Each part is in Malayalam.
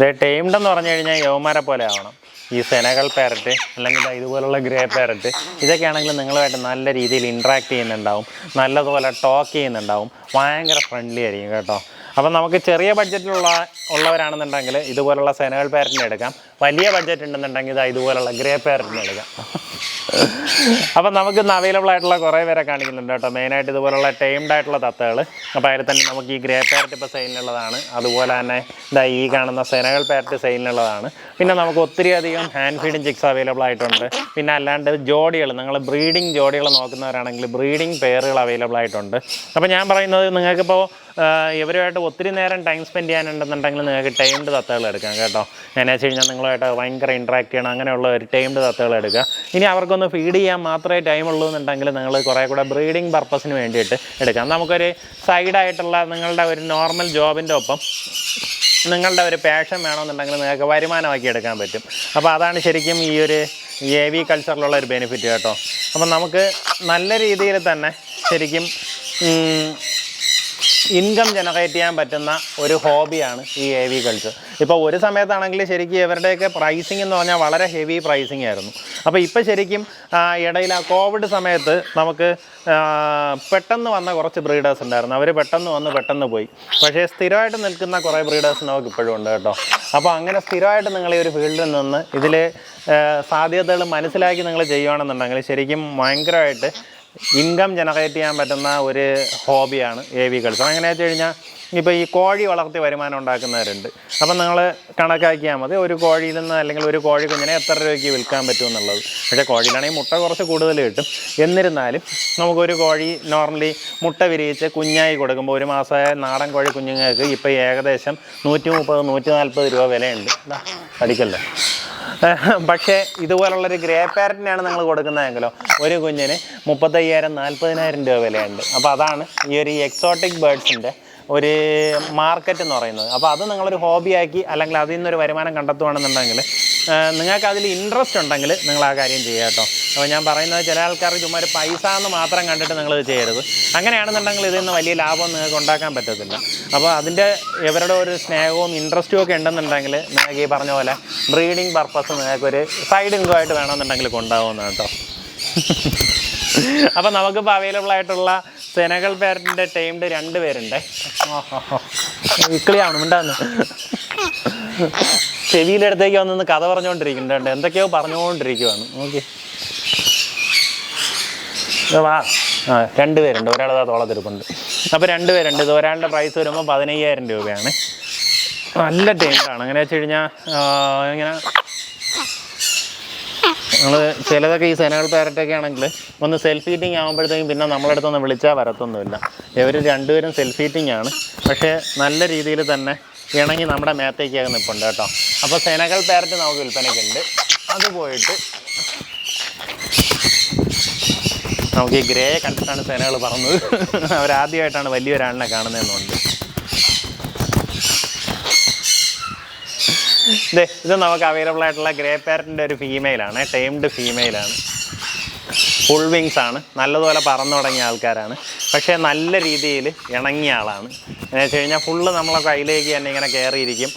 ഇത് ടൈംഡ് എന്ന് പറഞ്ഞു കഴിഞ്ഞാൽ യവന്മാരെ പോലെ ആവണം. ഈ സെനകൾ പാരറ്റ് അല്ലെങ്കിൽ ഇതുപോലുള്ള ഗ്രേ പാരറ്റ് ഇതൊക്കെ ആണെങ്കിൽ നിങ്ങളുമായിട്ട് നല്ല രീതിയിൽ ഇൻട്രാക്ട് ചെയ്യുന്നുണ്ടാവും. നല്ലതുപോലെ ടോക്ക് ചെയ്യുന്നുണ്ടാവും. ഭയങ്കര ഫ്രണ്ട്ലി ആയിരിക്കും കേട്ടോ. അപ്പം നമുക്ക് ചെറിയ ബഡ്ജറ്റിലുള്ള ഉള്ളവരാണെന്നുണ്ടെങ്കിൽ ഇതുപോലുള്ള സെനകൾ പാരറ്റിനെ എടുക്കാം. വലിയ ബഡ്ജറ്റ് ഉണ്ടെന്നുണ്ടെങ്കിൽ ഇതാ ഇതുപോലുള്ള ഗ്രേ പാരറ്റിനെ എടുക്കാം. അപ്പം നമുക്ക് ഇന്ന് അവൈലബിൾ ആയിട്ടുള്ള കുറേ പേരെ കാണിക്കുന്നുണ്ട് കേട്ടോ. മെയിനായിട്ട് ഇതുപോലുള്ള ടൈംഡ് ആയിട്ടുള്ള തത്തകൾ. അപ്പോൾ അതിൽ തന്നെ നമുക്ക് ഈ ഗ്രേ പാരറ്റ് ഇപ്പോൾ സെയിലിനുള്ളതാണ് അതുപോലെ തന്നെ ഇതാ ഈ കാണുന്ന സെനകൾ പാരറ്റ് സെയിലിനുള്ളതാണ് പിന്നെ നമുക്ക് ഒത്തിരി അധികം ഹാൻഡ് ഫീഡിങ് ചിക്സ് അവൈലബിൾ ആയിട്ടുണ്ട്. പിന്നെ അല്ലാണ്ട് ജോഡികൾ നിങ്ങൾ ബ്രീഡിങ് ജോഡികൾ നോക്കുന്നവരാണെങ്കിൽ ബ്രീഡിങ് പെയറുകൾ അവൈലബിൾ ആയിട്ടുണ്ട്. അപ്പോൾ ഞാൻ പറയുന്നത് നിങ്ങൾക്കിപ്പോൾ ഇവരുമായിട്ട് ഒത്തിരി നേരം ടൈം സ്പെൻഡ് ചെയ്യാനുണ്ടെന്നുണ്ടെങ്കിൽ നിങ്ങൾക്ക് ടൈംഡ് തത്തകൾ എടുക്കാം കേട്ടോ. എന്നാ വെച്ച് കഴിഞ്ഞാൽ നിങ്ങളുമായിട്ട് ഭയങ്കര ഇൻട്രാക്ട് ചെയ്യണം. അങ്ങനെയുള്ള ഒരു ടൈംഡ് തത്തകൾ എടുക്കുക. ഇനി അവർക്കൊന്ന് ഫീഡ് ചെയ്യാൻ മാത്രമേ ടൈം ഉള്ളൂ എന്നുണ്ടെങ്കിൽ നിങ്ങൾ കുറേ കൂടെ ബ്രീഡിംഗ് പർപ്പസിന് വേണ്ടിയിട്ട് എടുക്കാം. നമുക്കൊരു സൈഡായിട്ടുള്ള നിങ്ങളുടെ ഒരു നോർമൽ ജോബിന്റെ ഒപ്പം നിങ്ങളുടെ ഒരു പാഷൻ വേണമെന്നുണ്ടെങ്കിൽ നിങ്ങൾക്ക് വരുമാനമാക്കി എടുക്കാൻ പറ്റും. അപ്പോൾ അതാണ് ശരിക്കും ഈ ഒരു എ വി കൾച്ചറിലുള്ള ഒരു ബെനിഫിറ്റ് കേട്ടോ. അപ്പം നമുക്ക് നല്ല രീതിയിൽ തന്നെ ശരിക്കും ഇൻകം ജനറേറ്റ് ചെയ്യാൻ പറ്റുന്ന ഒരു ഹോബിയാണ് ഈ എ വി കൾച്ചർ ഇപ്പോൾ ഒരു സമയത്താണെങ്കിൽ ശരിക്കും ഇവരുടെയൊക്കെ പ്രൈസിങ് എന്ന് പറഞ്ഞാൽ വളരെ ഹെവി പ്രൈസിങ് ആയിരുന്നു. അപ്പോൾ ഇപ്പോൾ ശരിക്കും ഇടയിൽ ആ കോവിഡ് സമയത്ത് നമുക്ക് പെട്ടെന്ന് വന്ന കുറച്ച് ബ്രീഡേഴ്സ് ഉണ്ടായിരുന്നു. അവർ പെട്ടെന്ന് വന്ന് പെട്ടെന്ന് പോയി. പക്ഷേ സ്ഥിരമായിട്ട് നിൽക്കുന്ന കുറേ ബ്രീഡേഴ്സ് നമുക്ക് ഇപ്പോഴും ഉണ്ട് കേട്ടോ. അപ്പോൾ അങ്ങനെ സ്ഥിരമായിട്ട് നിങ്ങൾ ഈ ഒരു ഫീൽഡിൽ നിന്ന് ഇതിൽ സാധ്യതകൾ മനസ്സിലാക്കി നിങ്ങൾ ചെയ്യുകയാണെന്നുണ്ടെങ്കിൽ ശരിക്കും ഭയങ്കരമായിട്ട് ഇൻകം ജനറേറ്റ് ചെയ്യാൻ പറ്റുന്ന ഒരു ഹോബിയാണ് കൾച്ചർ എങ്ങനെയാണെന്ന് വെച്ച് കഴിഞ്ഞാൽ ഇപ്പോൾ ഈ കോഴി വളർത്തി വരുമാനം ഉണ്ടാക്കുന്നവരുണ്ട്. അപ്പം നിങ്ങൾ കണക്കാക്കിയാൽ മതി ഒരു കോഴിയിൽ നിന്ന് അല്ലെങ്കിൽ ഒരു കോഴി കുഞ്ഞിനെ എത്ര രൂപയ്ക്ക് വിൽക്കാൻ പറ്റും എന്നുള്ളത്. പക്ഷേ കോഴിയിലാണെങ്കിൽ മുട്ട കുറച്ച് കൂടുതൽ കിട്ടും. എന്നിരുന്നാലും നമുക്കൊരു കോഴി നോർമലി മുട്ട വിരിയിച്ച് കുഞ്ഞായി കൊടുക്കുമ്പോൾ ഒരു മാസമായ നാടൻ കോഴി കുഞ്ഞുങ്ങൾക്ക് ഇപ്പോൾ ഏകദേശം നൂറ്റി മുപ്പത് നൂറ്റി നാൽപ്പത് രൂപ വിലയുണ്ട്. അടിക്കല്ലേ പക്ഷേ ഇതുപോലുള്ളൊരു ഗ്രേ പാരറ്റിനാണ് നിങ്ങൾ കൊടുക്കുന്നതെങ്കിലോ ഒരു കുഞ്ഞിന് മുപ്പത്തയ്യായിരം നാൽപ്പതിനായിരം രൂപ വിലയുണ്ട്. അപ്പോൾ അതാണ് ഈ ഒരു എക്സോട്ടിക് ബേർഡ്സിന്റെ ഒരു മാർക്കറ്റ് എന്ന് പറയുന്നത്. അപ്പോൾ അത് നിങ്ങളൊരു ഹോബിയാക്കി അല്ലെങ്കിൽ അതിൽ നിന്നൊരു വരുമാനം കണ്ടെത്തുകയാണെന്നുണ്ടെങ്കിൽ നിങ്ങൾക്ക് അതിൽ ഇൻട്രസ്റ്റ് ഉണ്ടെങ്കിൽ നിങ്ങൾ ആ കാര്യം ചെയ്യുക കേട്ടോ. അപ്പോൾ ഞാൻ പറയുന്നത് ചില ആൾക്കാർ ചുമ്മാ ഒരു പൈസ എന്ന് മാത്രം കണ്ടിട്ട് നിങ്ങൾ ഇത് ചെയ്യരുത്. അങ്ങനെയാണെന്നുണ്ടെങ്കിൽ ഇതിൽ നിന്ന് വലിയ ലാഭം നിങ്ങൾക്ക് ഉണ്ടാക്കാൻ പറ്റത്തില്ല. അപ്പോൾ അതിന്റെ ഇവരുടെ ഒരു സ്നേഹവും ഇൻട്രസ്റ്റും ഒക്കെ ഉണ്ടെന്നുണ്ടെങ്കിൽ നിങ്ങൾക്ക് ഈ പറഞ്ഞ പോലെ ബ്രീഡിങ് പർപ്പസ് നിങ്ങൾക്കൊരു സൈഡ് ഇൻകം ആയിട്ട് വേണമെന്നുണ്ടെങ്കിൽ കൊണ്ടാവുന്ന കേട്ടോ. അപ്പം നമുക്കിപ്പോൾ അവൈലബിൾ ആയിട്ടുള്ള സെനകൾ പേരന്റെ ടൈംഡ് രണ്ട് പേരുണ്ട്. മിണ്ടാന്ന്. ചെവിയുടെ അടുത്തേക്ക് വന്നൊന്ന് കഥ പറഞ്ഞുകൊണ്ടിരിക്കുന്നുണ്ട് എന്തൊക്കെയോ പറഞ്ഞുകൊണ്ടിരിക്കുവാണ് ഓക്കെ വാ. ആ രണ്ട് പേരുണ്ട്. ആ തോളത്തിരിപ്പുണ്ട്. അപ്പോൾ രണ്ട് പേരുണ്ട്. ഇത് ഒരാളുടെ പ്രൈസ് വരുമ്പോൾ പതിനയ്യായിരം രൂപയാണ്. നല്ല ടൈമിലാണ് അങ്ങനെ വെച്ച് കഴിഞ്ഞാൽ ഇങ്ങനെ. നമ്മൾ ചിലതൊക്കെ ഈ സെനകൾ പാരറ്റൊക്കെ ആണെങ്കിൽ ഒന്ന് സെൽഫ് ഹീറ്റിംഗ് ആകുമ്പോഴത്തേക്കും പിന്നെ നമ്മളടുത്തൊന്ന് വിളിച്ചാൽ വരത്തൊന്നുമില്ല. ഇവർ രണ്ടുപേരും സെൽഫ് ഹീറ്റിംഗ് ആണ്. പക്ഷേ നല്ല രീതിയിൽ തന്നെ ഇണങ്ങി നമ്മുടെ മേത്തേക്കൊക്കെ നിൽപ്പുണ്ട് കേട്ടോ. അപ്പോൾ സെനകൾ പാരറ്റ് നമുക്ക് വിൽപ്പനയ്ക്കുണ്ട്. അത് പോയിട്ട് നമുക്ക് ഈ ഗ്രേ കണ്ടിട്ടാണ് സെനകൾ പറഞ്ഞത് അവരാദ്യമായിട്ടാണ് വലിയൊരാളിനെ കാണുന്നതെന്നുണ്ട്. ഇത് നമുക്ക് അവൈലബിൾ ആയിട്ടുള്ള ഗ്രേ പാരറ്റിന്റെ ഒരു ഫീമെയിലാണ് ടൈംഡ് ഫീമെയിലാണ് ഫുൾ വിങ്സ് ആണ്. നല്ലതുപോലെ പറന്നു തുടങ്ങിയ ആൾക്കാരാണ്. പക്ഷേ നല്ല രീതിയിൽ ഇണങ്ങിയ ആളാണ്. എന്ന് വെച്ച് കഴിഞ്ഞാൽ ഫുള്ള് നമ്മളെ കയ്യിലേക്ക് തന്നെ ഇങ്ങനെ കയറിയിരിക്കും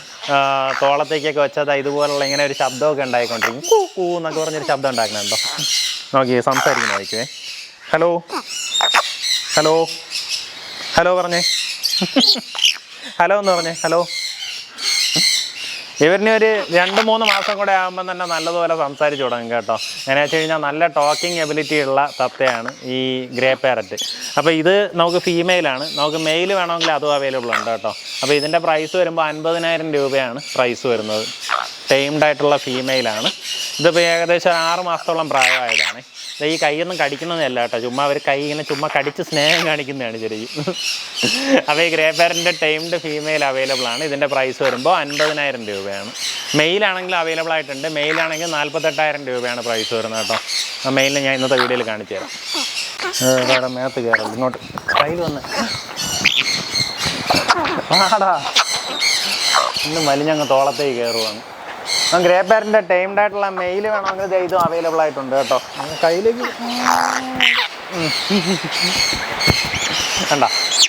തോളത്തേക്കൊക്കെ വെച്ചാൽ ഇതുപോലുള്ള ഇങ്ങനെ ഒരു ശബ്ദമൊക്കെ ഉണ്ടായിക്കൊണ്ടിരിക്കും. കൂ കൂ എന്നൊക്കെ പറഞ്ഞൊരു ശബ്ദം ഉണ്ടാക്കുന്നുണ്ടോ? നോക്കി സംസാരിക്കുന്നതായിരിക്കുമേ ഹലോ? ഹലോ? ഹലോ പറഞ്ഞേ. ഹലോ എന്ന് പറഞ്ഞേ. ഹലോ? ഇവരിന് ഒരു രണ്ട് മൂന്ന് മാസം കൂടെ ആകുമ്പോൾ തന്നെ നല്ലതുപോലെ സംസാരിച്ച് തുടങ്ങും കേട്ടോ. എങ്ങനെ വെച്ച് കഴിഞ്ഞാൽ നല്ല ടോക്കിംഗ് എബിലിറ്റി ഉള്ള തത്തയാണ് ഈ ഗ്രേ പാരറ്റ് അപ്പോൾ ഇത് നമുക്ക് ഫീമെയിലാണ് നമുക്ക് മെയിൽ വേണമെങ്കിൽ അതും അവൈലബിൾ ഉണ്ട് കേട്ടോ. അപ്പോൾ ഇതിന്റെ പ്രൈസ് വരുമ്പോൾ അൻപതിനായിരം രൂപയാണ് പ്രൈസ് വരുന്നത്. ടൈംഡ് ആയിട്ടുള്ള ഫീമെയിലാണ് ഇതിപ്പോൾ ഏകദേശം ആറ് മാസത്തോളം പ്രായമായതാണ്. ഈ കൈയൊന്നും കടിക്കുന്നതല്ല കേട്ടോ. ചുമ്മാ അവർ കൈ ഇങ്ങനെ ചുമ്മാ കടിച്ച് സ്നേഹം കാണിക്കുന്നതാണ് ചെറിയ അപ്പോൾ ഈ grey parent tamed female available ആണ്. ഇതിന്റെ പ്രൈസ് വരുമ്പോൾ അൻപതിനായിരം രൂപയാണ്. മെയിലാണെങ്കിൽ അവൈലബിൾ ആയിട്ടുണ്ട്. മെയിലാണെങ്കിൽ നാൽപ്പത്തെട്ടായിരം രൂപയാണ് പ്രൈസ് വരുന്നത് കേട്ടോ. ആ മെയിലിന് ഞാൻ ഇന്നത്തെ വീഡിയോയിൽ കാണിച്ചു തരാം. മേത്ത് കയറും ഇങ്ങോട്ട്. കയ്യിൽ വന്ന്. ആടാ. ഇന്ന് വലിഞ്ഞങ്ങ് തോളത്തേക്ക് കയറുവാണ് ഗ്രേ പാരന്റെ ടൈംഡ് ആയിട്ടുള്ള മെയിൽ വേണമെങ്കിൽ ഇതും അവൈലബിൾ ആയിട്ടുണ്ട് കേട്ടോ. കയ്യിലേക്ക്. കണ്ട?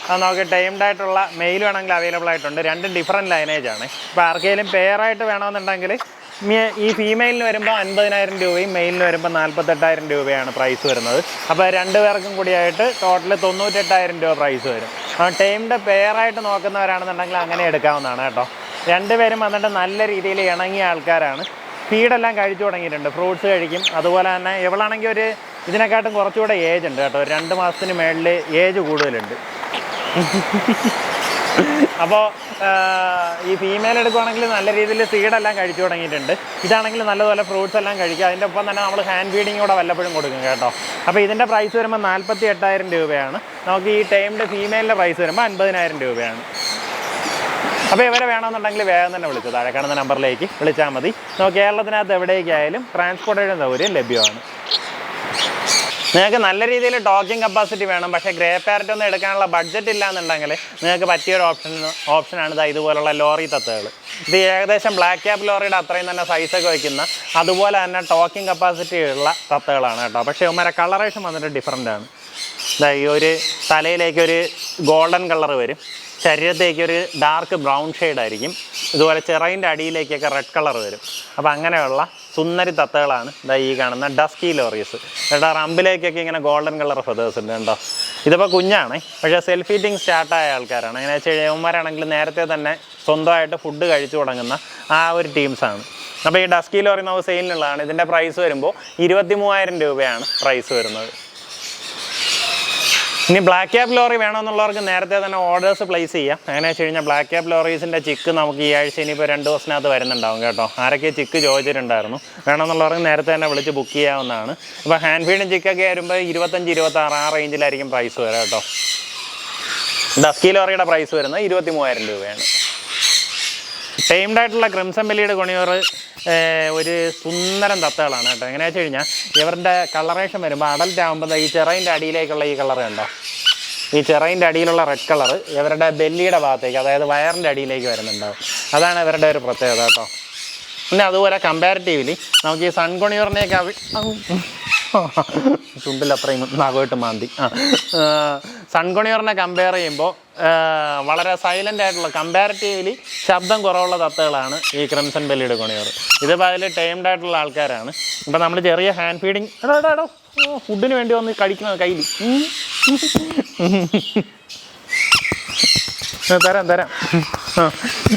അത് നമുക്ക് ടൈംഡ് ആയിട്ടുള്ള മെയിൽ വേണമെങ്കിൽ അവൈലബിൾ ആയിട്ടുണ്ട്. രണ്ടും ഡിഫറെന്റ് ലൈനേജ് ആണ്. ഇപ്പോൾ ആർക്കെങ്കിലും പെയറായിട്ട് വേണമെന്നുണ്ടെങ്കിൽ ഈ ഫീമെയിലിന് വരുമ്പോൾ അൻപതിനായിരം രൂപയും മെയിലിന് വരുമ്പോൾ നാൽപ്പത്തെട്ടായിരം രൂപയാണ് പ്രൈസ് വരുന്നത്. അപ്പോൾ രണ്ട് പേർക്കും കൂടിയായിട്ട് ടോട്ടൽ തൊണ്ണൂറ്റെട്ടായിരം രൂപ പ്രൈസ് വരും. ടൈംഡ് പെയറായിട്ട് നോക്കുന്നവരാണെന്നുണ്ടെങ്കിൽ അങ്ങനെ എടുക്കാവുന്നതാണ് കേട്ടോ. രണ്ടുപേരും വന്നിട്ട് നല്ല രീതിയിൽ ഇണങ്ങിയ ആൾക്കാരാണ്. ഫീഡെല്ലാം കഴിച്ചു തുടങ്ങിയിട്ടുണ്ട്. ഫ്രൂട്ട്സ് കഴിക്കും. അതുപോലെ തന്നെ ഇവളാണെങ്കിൽ ഒരു ഇതിനെക്കാട്ടും കുറച്ചുകൂടെ ഏജ് ഉണ്ട് കേട്ടോ. രണ്ട് മാസത്തിന് മേളിൽ ഏജ് കൂടുതലുണ്ട്. അപ്പോൾ ഈ ഫീമെയിൽ എടുക്കുവാണെങ്കിൽ നല്ല രീതിയിൽ സീഡെല്ലാം കഴിച്ചു തുടങ്ങിയിട്ടുണ്ട്. ഇതാണെങ്കിൽ നല്ലതുപോലെ ഫ്രൂട്ട്സ് എല്ലാം കഴിക്കുക അതിന്റെ ഒപ്പം തന്നെ നമ്മൾ ഹാൻഡ് ഫീഡിങ് കൂടെ വല്ലപ്പോഴും കൊടുക്കും കേട്ടോ. അപ്പോൾ ഇതിന്റെ പ്രൈസ് വരുമ്പോൾ നാൽപ്പത്തി എട്ടായിരം രൂപയാണ്. നമുക്ക് ഈ ടൈമിന്റെ ഫീമെയിലിന്റെ പ്രൈസ് വരുമ്പോൾ അൻപതിനായിരം രൂപയാണ്. അപ്പോൾ ഇവരെ വേണമെന്നുണ്ടെങ്കിൽ വേഗം തന്നെ വിളിച്ചു. താഴെ കാണുന്ന നമ്പറിലേക്ക് വിളിച്ചാൽ മതി. നമുക്ക് കേരളത്തിനകത്ത് എവിടേക്കായാലും ട്രാൻസ്പോർട്ടേഷൻ സൗകര്യം ലഭ്യമാണ്. നിങ്ങൾക്ക് നല്ല രീതിയിൽ ടോക്കിംഗ് കപ്പാസിറ്റി വേണം. പക്ഷേ ഗ്രേ പാരറ്റ് ഒന്നും എടുക്കാനുള്ള ബഡ്ജറ്റ് ഇല്ല എന്നുണ്ടെങ്കിൽ നിങ്ങൾക്ക് പറ്റിയൊരു ഓപ്ഷൻ ഓപ്ഷനാണ് ഇതാ ഇതുപോലുള്ള ലോറി തത്തകൾ ഇത് ഏകദേശം ബ്ലാക്ക് ക്യാബ് ലോറിയുടെ അത്രയും തന്നെ സൈസൊക്കെ വയ്ക്കുന്ന അതുപോലെ തന്നെ ടോക്കിംഗ് കപ്പാസിറ്റി ഉള്ള തത്തകളാണ് കേട്ടോ. പക്ഷേ ഇവന്മാരെ കളറേഷൻ വന്നിട്ട് ഡിഫറെന്റ് ആണ്. ഈ ഒരു തലയിലേക്ക് ഒരു ഗോൾഡൻ കളർ വരും. ശരീരത്തേക്ക് ഒരു ഡാർക്ക് ബ്രൗൺ ആയിരിക്കും. ഇതുപോലെ ചിറയിന്റെ അടിയിലേക്കൊക്കെ റെഡ് കളർ വരും. അപ്പോൾ അങ്ങനെയുള്ള സുന്ദരി തത്തകളാണ് ഇതാ ഈ കാണുന്ന ഡസ്കി ലോറീസ് ഇവിടെ റമ്പിലേക്കൊക്കെ ഇങ്ങനെ ഗോൾഡൻ കളർ ഫെതേഴ്സ് ഉണ്ട് കേട്ടോ ഇതിപ്പോൾ കുഞ്ഞാണ്. പക്ഷേ സെൽഫ് ഈറ്റിംഗ് സ്റ്റാർട്ടായ ആൾക്കാരാണ്. അങ്ങനെ വെച്ച് കഴിഞ്ഞവന്മാരാണെങ്കിൽ നേരത്തെ തന്നെ സ്വന്തമായിട്ട് ഫുഡ് കഴിച്ചു തുടങ്ങുന്ന ആ ഒരു ടീംസാണ് അപ്പോൾ ഈ ഡസ്കി ലോറി നമുക്ക് സെയിലിനുള്ളതാണ് ഇതിന്റെ പ്രൈസ് വരുമ്പോൾ ഇരുപത്തി മൂവായിരം രൂപയാണ് പ്രൈസ് വരുന്നത്. ഇനി ബ്ലാക്ക് ക്യാബ് ലോറി വേണമെന്നുള്ളവർക്ക് നേരത്തെ തന്നെ ഓർഡേഴ്സ് പ്ലേസ് ചെയ്യാം. അങ്ങനെ വെച്ച് കഴിഞ്ഞാൽ ബ്ലാക്ക് ക്യാബ് ലോറീസിന്റെ ചിക്ക് നമുക്ക് ഈ ആഴ്ച ഇനിയിപ്പോൾ രണ്ട് ദിവസത്തിനകത്ത് വരുന്നുണ്ടാവും കേട്ടോ. ആരൊക്കെ ചിക്ക് ചോദിച്ചിട്ടുണ്ടായിരുന്നു. വേണമെന്നുള്ളവർക്ക് നേരത്തെ തന്നെ വിളിച്ച് ബുക്ക് ചെയ്യാവുന്നതാണ്. ഇപ്പോൾ ഹാൻഡ് ഫീഡും ചിക്കൊക്കെ വരുമ്പോൾ ഇരുപത്തഞ്ച് ഇരുപത്തി ആറ് ആ റേഞ്ചിലായിരിക്കും പ്രൈസ് വരിക കേട്ടോ. ഡസ്കി ലോറിയുടെ പ്രൈസ് വരുന്നത് ഇരുപത്തി മൂവായിരം രൂപയാണ്. ടൈംഡ് ആയിട്ടുള്ള ക്രിംസൺ ബെല്ലിയുടെ കൊണിയോർ ഒരു സുന്ദരം തത്തകളാണ് കേട്ടോ. എങ്ങനെയാ വെച്ച് കഴിഞ്ഞാൽ ഇവരുടെ കളറേഷൻ വരുമ്പോൾ അഡൽറ്റ് ആകുമ്പോൾ ഈ ചെറൈന്റെ അടിയിലേക്കുള്ള ഈ കളർ കണ്ടോ? ഈ ചെറൈന്റെ അടിയിലുള്ള റെഡ് കളർ ഇവരുടെ ബെല്ലിയുടെ ഭാഗത്തേക്ക് അതായത് വയറിന്റെ അടിയിലേക്ക് വരുന്നുണ്ടാവും. അതാണ് ഇവരുടെ ഒരു പ്രത്യേകത കേട്ടോ. പിന്നെ അതുപോലെ കമ്പാരിറ്റീവ്ലി നമുക്ക് ഈ സൺകൊണിയൂറിനെയൊക്കെ ചുണ്ടിൽ അത്രയും നാഗമായിട്ട് മാന്തി സൺകൊണിയൂറിനെ കമ്പയർ ചെയ്യുമ്പോൾ വളരെ സൈലന്റ് ആയിട്ടുള്ള കമ്പാരിറ്റീവ്ലി ശബ്ദം കുറവുള്ള തത്തകളാണ് ഈ ക്രിംസൺ ബെല്ലിയുടെ കുണിയർ ഇതിപ്പോൾ അതിൽ ടൈംഡ് ആയിട്ടുള്ള ആൾക്കാരാണ് ഇപ്പം നമ്മൾ ചെറിയ ഹാൻഡ് ഫീഡിങ് എടോ എടാ എടോ ഫുഡിന് വേണ്ടി വന്ന് കഴിക്കുന്നത് കയ്യിൽ തരാം തരാം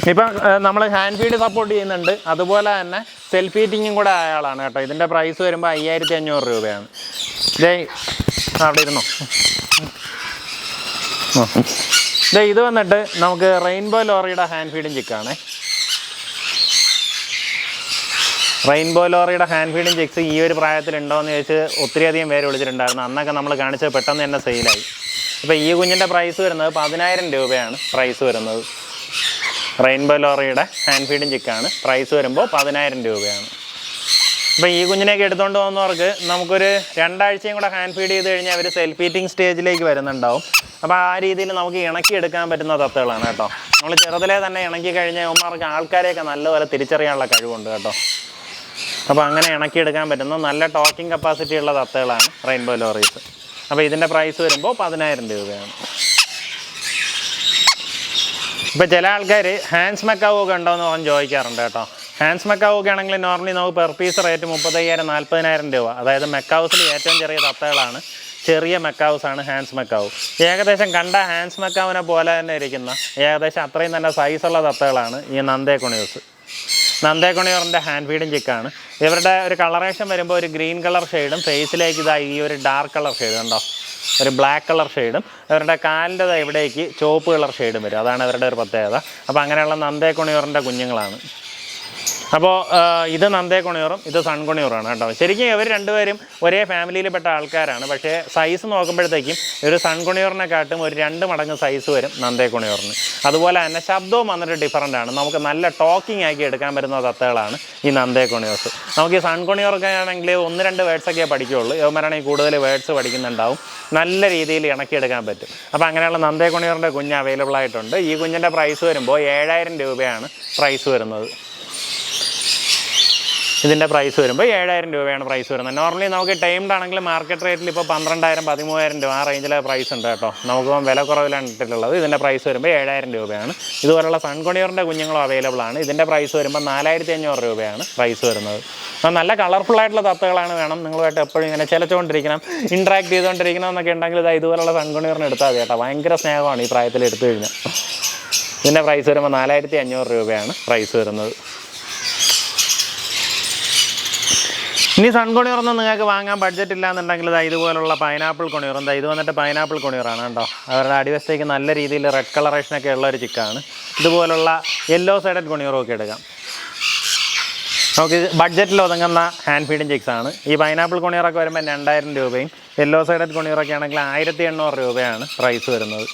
ഇപ്പം നമ്മൾ ഹാൻഡ് ഫീഡ് സപ്പോർട്ട് ചെയ്യുന്നുണ്ട് അതുപോലെ തന്നെ സെൽഫ് ഈറ്റിങ്ങും കൂടെ ആയ കേട്ടോ. ഇതിന്റെ പ്രൈസ് വരുമ്പോൾ അയ്യായിരത്തി അഞ്ഞൂറ് രൂപയാണ്. ആ, അവിടെ ഇരുന്നോ. ഇതേ ഇത് വന്നിട്ട് നമുക്ക് റെയിൻബോ ലോറിയുടെ ഹാൻഡ് ഫീഡിങ് ചിക്കാണേ റെയിൻബോ ലോറിയുടെ ഹാൻഡ് ഫീഡിങ് ചിക്സ് ഈ ഒരു പ്രായത്തിലുണ്ടോ എന്ന് ചോദിച്ച് ഒത്തിരിയധികം പേര് വിളിച്ചിട്ടുണ്ടായിരുന്നു. അന്നൊക്കെ നമ്മൾ കാണിച്ചത് പെട്ടെന്ന് തന്നെ സെയിലായി അപ്പോൾ ഈ കുഞ്ഞിന്റെ പ്രൈസ് വരുന്നത് പതിനായിരം രൂപയാണ് പ്രൈസ് വരുന്നത്. റെയിൻബോ ലോറിയുടെ ഹാൻഡ് ഫീഡിങ് ചിക്കാണ്. പ്രൈസ് വരുമ്പോൾ പതിനായിരം രൂപയാണ്. അപ്പോൾ ഈ കുഞ്ഞിനെയൊക്കെ എടുത്തുകൊണ്ട് പോകുന്നവർക്ക് നമുക്കൊരു രണ്ടാഴ്ചയും കൂടെ ഹാൻഡ് ഫീഡ് ചെയ്ത് കഴിഞ്ഞാൽ അവർ സെൽഫ് ഈറ്റിംഗ് സ്റ്റേജിലേക്ക് വരുന്നുണ്ടാവും. അപ്പോൾ ആ രീതിയിൽ നമുക്ക് ഇണക്കി എടുക്കാൻ പറ്റുന്ന തത്തുകളാണ് കേട്ടോ. നമ്മൾ ചെറുതിലെ തന്നെ ഇണക്കി കഴിഞ്ഞാൽ അവന്മാർക്ക് ആൾക്കാരെയൊക്കെ നല്ലപോലെ തിരിച്ചറിയാനുള്ള കഴിവുണ്ട് കേട്ടോ. അപ്പോൾ അങ്ങനെ ഇണക്കി എടുക്കാൻ പറ്റുന്ന നല്ല ടോക്കിംഗ് കപ്പാസിറ്റി ഉള്ള തത്തകളാണ് റെയിൻബോ ലോറീസ്. അപ്പോൾ ഇതിന്റെ പ്രൈസ് വരുമ്പോൾ പതിനായിരം രൂപയാണ്. ഇപ്പോൾ ചില ആൾക്കാർ ഹാൻഡ്സ് മെക്കാവോ ഒക്കെ ഉണ്ടോ എന്ന് അവൻ ചോദിക്കാറുണ്ട് കേട്ടോ. ഹാൻഡ്സ് മെക്കാവോ ഒക്കെ ആണെങ്കിൽ നോർമലി നമുക്ക് പെർ പീസ് റേറ്റ് മുപ്പത്തയ്യായിരം നാൽപ്പതിനായിരം രൂപ. അതായത് മെക്കാവൂസിൽ ഏറ്റവും ചെറിയ തത്തകളാണ്. ചെറിയ മെക്കാവൂസ് ആണ് ഹാൻഡ്സ് മെക്കാവ് ഏകദേശം കണ്ട ഹാൻഡ്സ് മെക്കാവിനെ പോലെ തന്നെ ഇരിക്കുന്ന ഏകദേശം അത്രയും തന്നെ സൈസുള്ള തത്തകളാണ് ഈ നന്ദേ കുണിയൂസ് നന്ദേക്കുണിയോറിന്റെ ഹാൻഡ് ഫീഡും ചിക്കാണ് ഇവരുടെ ഒരു കളറേഷൻ വരുമ്പോൾ ഒരു ഗ്രീൻ കളർ ഷെയ്ഡും ഫേസിലേക്ക് ഇതായി ഈ ഒരു ഡാർക്ക് കളർ ഷെയ്ഡ് ഉണ്ടോ? ഒരു ബ്ലാക്ക് കളർ ഷെയ്ഡും അവരുടെ കാലിന്റെ ഇവിടേക്ക് ചുവപ്പ് കളർ ഷെയ്ഡും വരും. അതാണ് അവരുടെ ഒരു പ്രത്യേകത. അപ്പോൾ അങ്ങനെയുള്ള നന്ദേക്കുണിയോറിന്റെ കുഞ്ഞുങ്ങളാണ്. അപ്പോൾ ഇത് നന്ദേ നന്ദേക്കുണിയൂറും ഇത് സൺകുണിയൂറാണ് കേട്ടോ. ശരിക്കും ഇവർ രണ്ടുപേരും ഒരേ ഫാമിലിയിൽപ്പെട്ട ആൾക്കാരാണ്. പക്ഷേ സൈസ് നോക്കുമ്പോഴത്തേക്കും ഒരു സൺകുണിയൂറിനെക്കാട്ടും ഒരു രണ്ട് മടങ്ങ് സൈസ് വരും നന്ദേ നന്ദേക്കുണിയൂറിന് അതുപോലെ തന്നെ ശബ്ദവും വന്നിട്ട് ഡിഫറന്റ് ആണ്. നമുക്ക് നല്ല ടോക്കിംഗ് ആക്കി എടുക്കാൻ പറ്റുന്ന തത്തകളാണ് ഈ നന്ദേക്കുണിയൂസ് നമുക്ക് ഈ സൺകുണിയൂറൊക്കെ ആണെങ്കിൽ ഒന്ന് രണ്ട് വേർഡ്സൊക്കെ പഠിക്കുകയുള്ളൂ യോമരാണെങ്കിൽ കൂടുതൽ വേർഡ്സ് പഠിക്കുന്നുണ്ടാവും. നല്ല രീതിയിൽ ഇണക്കിയെടുക്കാൻ പറ്റും. അപ്പോൾ അങ്ങനെയുള്ള നന്ദേക്കുണിയൂറിന്റെ കുഞ്ഞ് അവൈലബിൾ ആയിട്ടുണ്ട്. ഈ കുഞ്ഞിന്റെ പ്രൈസ് വരുമ്പോൾ ഏഴായിരം രൂപയാണ് പ്രൈസ് വരുന്നത്. ഇതിന്റെ പ്രൈസ് വരുമ്പോൾ ഏഴായിരം രൂപയാണ് പ്രൈസ് വരുന്നത്. നോർമലി നമുക്ക് ടൈംഡ് ആണെങ്കിൽ മാർക്കറ്റ് റേറ്റിൽ ഇപ്പോൾ പന്ത്രണ്ടായിരം പതിമൂവായിരം രൂപ ആ റേഞ്ചിലെ പ്രൈസ് ഉണ്ട് കേട്ടോ. നമുക്ക് വില കുറവിലാണ് ഇട്ടിട്ടുള്ളത്. ഇതിന്റെ പ്രൈസ് വരുമ്പോൾ ഏഴായിരം രൂപയാണ്. ഇതുപോലുള്ള സൺകൊണിയറിന്റെ കുഞ്ഞുങ്ങളും അവൈലബിൾ ആണ്. ഇതിന്റെ പ്രൈസ് വരുമ്പോൾ നാലായിരത്തി അഞ്ഞൂറ് രൂപയാണ് പ്രൈസ് വരുന്നത്. നല്ല കളർഫുൾ ആയിട്ടുള്ള തത്തകളാണ് വേണം. നിങ്ങളുമായിട്ട് എപ്പോഴും ഇങ്ങനെ ചിലച്ചുകൊണ്ടിരിക്കണം ഇൻട്രാക്ട് ചെയ്തുകൊണ്ടിരിക്കണം എന്നൊക്കെ ഉണ്ടെങ്കിൽ ഇതാ ഇതുപോലുള്ള സൺകൊണിയറിന് എടുത്താൽ കേട്ടോ. ഭയങ്കര സ്നേഹമാണ് ഈ പ്രായത്തിൽ എടുത്തു കഴിഞ്ഞാൽ ഇതിന്റെ പ്രൈസ് വരുമ്പോൾ നാലായിരത്തി അഞ്ഞൂറ് രൂപയാണ് പ്രൈസ് വരുന്നത്. ഇനി സൺ സൺകൊണിയറൊന്നും നിങ്ങൾക്ക് വാങ്ങാൻ ബഡ്ജറ്റ് ഇല്ലാന്നുണ്ടെങ്കിൽ ഇതാ ഇതുപോലുള്ള പൈനാപ്പിൾ കൊണിയർ. ഇതാ ഇത് വന്നിട്ട് പൈനാപ്പിൾ കൊണിയറാണ് കേട്ടോ. അവരുടെ അടിവശത്തേക്ക് നല്ല രീതിയിൽ റെഡ് കളറേഷനൊക്കെ ഉള്ള ഒരു ചിക്കാണ്. ഇതുപോലുള്ള യെല്ലോ സൈഡഡ് കൊണിയറും ഒക്കെ എടുക്കാം നമുക്ക് ബഡ്ജറ്റിൽ ഒതുങ്ങുന്ന ഹാൻഡ് ഫീഡിങ് ചിക്സ് ആണ്. ഈ പൈനാപ്പിൾ കൊണിയറൊക്കെ വരുമ്പോൾ രണ്ടായിരം രൂപയും യെല്ലോ സൈഡഡ് കൊണിയറൊക്കെ ആണെങ്കിൽ ആയിരത്തി എണ്ണൂറ് രൂപയാണ് പ്രൈസ് വരുന്നത്.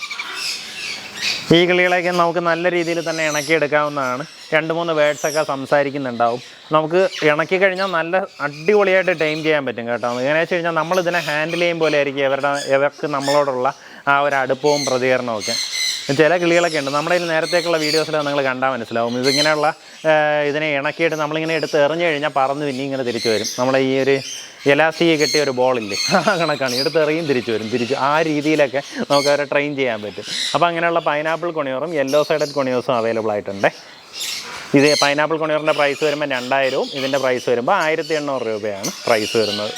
ഈ കിളികളെയൊക്കെ നമുക്ക് നല്ല രീതിയിൽ തന്നെ ഇണക്കിയെടുക്കാവുന്നതാണ്. രണ്ട് മൂന്ന് വേർഡ്സ് ഒക്കെ സംസാരിക്കുന്നുണ്ടാവും. നമുക്ക് ഇണക്കി കഴിഞ്ഞാൽ നല്ല അടിപൊളിയായിട്ട് ടൈം ചെയ്യാൻ പറ്റും കേട്ടോ. എങ്ങനെയാണെന്ന് വെച്ച് കഴിഞ്ഞാൽ നമ്മൾ ഇതിനെ ഹാൻഡിൽ ചെയ്യും പോലെ ആയിരിക്കും ഇവരുടെ ഇവർക്ക് നമ്മളോടുള്ള ആ ഒരു അടുപ്പവും പ്രതികരണവും ഒക്കെ. ചില കിളികളൊക്കെ ഉണ്ട്. നമ്മുടെ കയ്യിൽ നേരത്തേക്കുള്ള വീഡിയോസിൽ നിങ്ങൾ കണ്ടാൽ മനസ്സിലാവും. ഇതിങ്ങനെയുള്ള ഇതിനെ ഇണക്കിയിട്ട് നമ്മളിങ്ങനെ എടുത്ത് എറിഞ്ഞു കഴിഞ്ഞാൽ പറന്ന് പിന്നെ ഇങ്ങനെ തിരിച്ചു വരും. നമ്മളെ ഈ ഒരു എലാസ്റ്റിക് കെട്ടിയ ഒരു ബോളില്ലേ ആ കണക്കാണ്. എടുത്ത് എറിയും തിരിച്ചു വരും. തിരിച്ച് ആ രീതിയിലൊക്കെ നമുക്ക് അവരെ ട്രെയിൻ ചെയ്യാൻ പറ്റും. അപ്പോൾ അങ്ങനെയുള്ള പൈനാപ്പിൾ കൊണിയോറും യെല്ലോ സൈഡഡ് കൊണിയോസും അവൈലബിൾ ആയിട്ടുണ്ട്. ഇത് പൈനാപ്പിൾ കൊണിയറിന്റെ പ്രൈസ് വരുമ്പോൾ രണ്ടായിരവും ഇതിന്റെ പ്രൈസ് വരുമ്പോൾ ആയിരത്തി എണ്ണൂറ് രൂപയാണ് പ്രൈസ് വരുന്നത്.